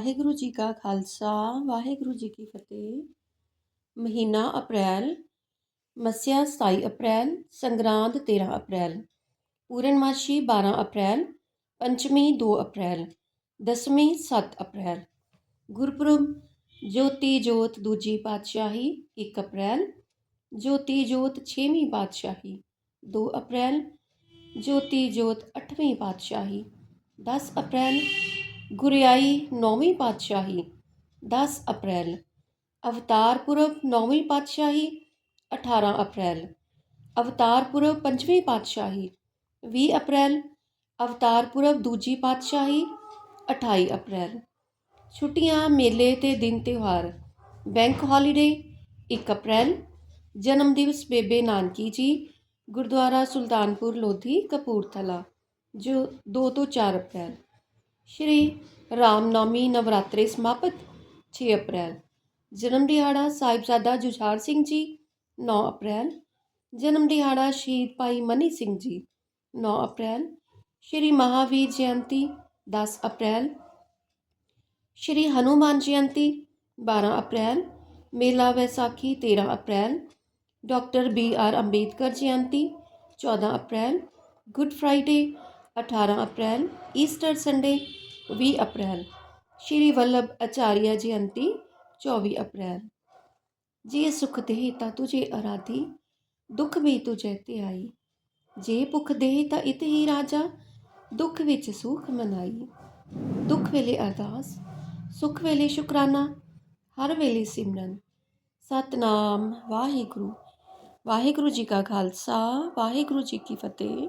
ਵਾਹਿਗੁਰੂ ਜੀ ਕਾ ਖਾਲਸਾ, ਵਾਹਿਗੁਰੂ ਜੀ ਕੀ ਫਤਿਹ। ਮਹੀਨਾ ਅਪ੍ਰੈਲ, ਮੱਸਿਆ 27 ਅਪ੍ਰੈਲ, ਸੰਗਰਾਂਦ 13 ਅਪ੍ਰੈਲ, ਪੂਰਨਮਾਸ਼ੀ 12 ਅਪ੍ਰੈਲ, ਪੰਚਮੀ 2 ਅਪ੍ਰੈਲ, ਦਸਵੀਂ 7 ਅਪ੍ਰੈਲ। ਗੁਰਪੁਰਬ, ਜੋਤੀ ਜੋਤ ਦੂਜੀ ਪਾਤਸ਼ਾਹੀ 1 ਅਪ੍ਰੈਲ, ਜੋਤੀ ਜੋਤ 6ਵੀਂ ਪਾਤਸ਼ਾਹੀ 2 ਅਪ੍ਰੈਲ, ਜੋਤੀ ਜੋਤ 8ਵੀਂ ਪਾਤਸ਼ਾਹੀ 10 ਅਪ੍ਰੈਲ ਗੁਰਿਆਈ ਨੌਵੀਂ ਪਾਤਸ਼ਾਹੀ 10 ਅਪ੍ਰੈਲ। ਅਵਤਾਰ ਪੁਰਬ ਨੌਵੀਂ ਪਾਤਸ਼ਾਹੀ 18 ਅਪ੍ਰੈਲ। ਅਵਤਾਰ ਪੁਰਬ ਪੰਜਵੀਂ ਪਾਤਸ਼ਾਹੀ 20 ਅਪ੍ਰੈਲ। ਅਵਤਾਰ ਪੁਰਬ ਦੂਜੀ ਪਾਤਸ਼ਾਹੀ 28 ਅਪ੍ਰੈਲ। ਛੁੱਟੀਆਂ, ਮੇਲੇ ਤੇ ਦਿਨ ਤਿਉਹਾਰ। Bank holiday 1 April. ਜਨਮ ਦਿਵਸ ਬੇਬੇ ਨਾਨਕੀ ਜੀ, ਗੁਰਦੁਆਰਾ ਸੁਲਤਾਨਪੁਰ ਲੋਧੀ ਕਪੂਰਥਲਾ, ਜੋ 2 ਤੋਂ 4 ਅਪ੍ਰੈਲ। ਸ਼੍ਰੀ ਰਾਮਨੌਮੀ ਨਵਰਾਤਰੇ ਸਮਾਪਤ 6 ਅਪ੍ਰੈਲ। ਜਨਮ ਦਿਹਾੜਾ ਸਾਹਿਬਜ਼ਾਦਾ ਜੁਝਾਰ ਸਿੰਘ ਜੀ 9 ਅਪ੍ਰੈਲ। ਜਨਮ ਦਿਹਾੜਾ ਸ਼ਹੀਦ ਭਾਈ ਮਨੀ ਸਿੰਘ ਜੀ 9 ਅਪ੍ਰੈਲ। ਸ਼੍ਰੀ ਮਹਾਵੀਰ ਜਯੰਤੀ 10 ਅਪ੍ਰੈਲ। ਸ਼੍ਰੀ ਹਨੂਮਾਨ ਜਯੰਤੀ 12 ਅਪ੍ਰੈਲ। ਮੇਲਾ Vaisakhi 13 April. Doctor B R Ambedkar ਜਯੰਤੀ 14 April. Good Friday 18 April. Easter Sunday ਵੀਹ ਅਪ੍ਰੈਲ, ਸ਼੍ਰੀ ਵੱਲਭ ਆਚਾਰੀਆ ਜਯੰਤੀ 24 ਅਪ੍ਰੈਲ। ਜੇ ਸੁਖ ਦੇਹ ਤਾਂ ਤੁਝੇ ਅਰਾਧੀ ਦੁੱਖ ਵੀ ਤੁਝੇ ਤੇ ਆਈ ਜੇ ਭੁਖ ਦੇਹ ਤਾਂ ਇਤ ਹੀ ਰਾਜਾ, ਦੁੱਖ ਵਿੱਚ ਸੁਖ ਮਨਾਈ। ਦੁੱਖ ਵੇਲੇ ਅਰਦਾਸ, ਸੁਖ ਵੇਲੇ ਸ਼ੁਕਰਾਨਾ, ਹਰ ਵੇਲੇ ਸਿਮਰਨ। ਸਤਨਾਮ ਵਾਹਿਗੁਰੂ। ਵਾਹਿਗੁਰੂ ਜੀ ਕਾ ਖਾਲਸਾ, ਵਾਹਿਗੁਰੂ ਜੀ ਕੀ ਫਤਿਹ।